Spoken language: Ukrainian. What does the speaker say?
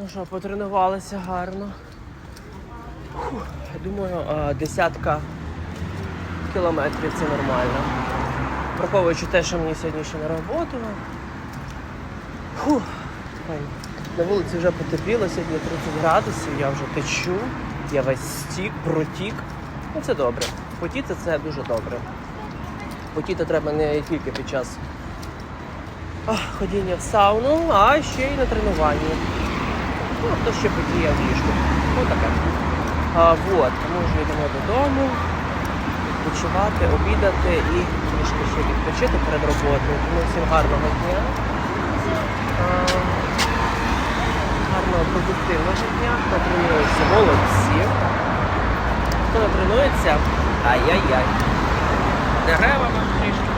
Ну що, потренувалися гарно. Фух, думаю, десятка кілометрів це нормально. Враховуючи те, що мені сьогодні ще на роботу. Фух. На вулиці вже потепліло, сьогодні 30 градусів, я вже течу, я весь стік, протік. Ну це добре. Потіти це дуже добре. Потіти треба не тільки під час ходіння в сауну, а ще й на тренуванні. Ну, хто ще потіє в ліжку. Ну таке. А, вот, ми вже йдемо додому, відпочивати, обідати і трішки ще відпочити перед роботою. Тому всім гарного дня. А, гарного продуктивного дня. Хто тренується, молодці. Хто не тренується, ай-яй-яй. Деревами трішки.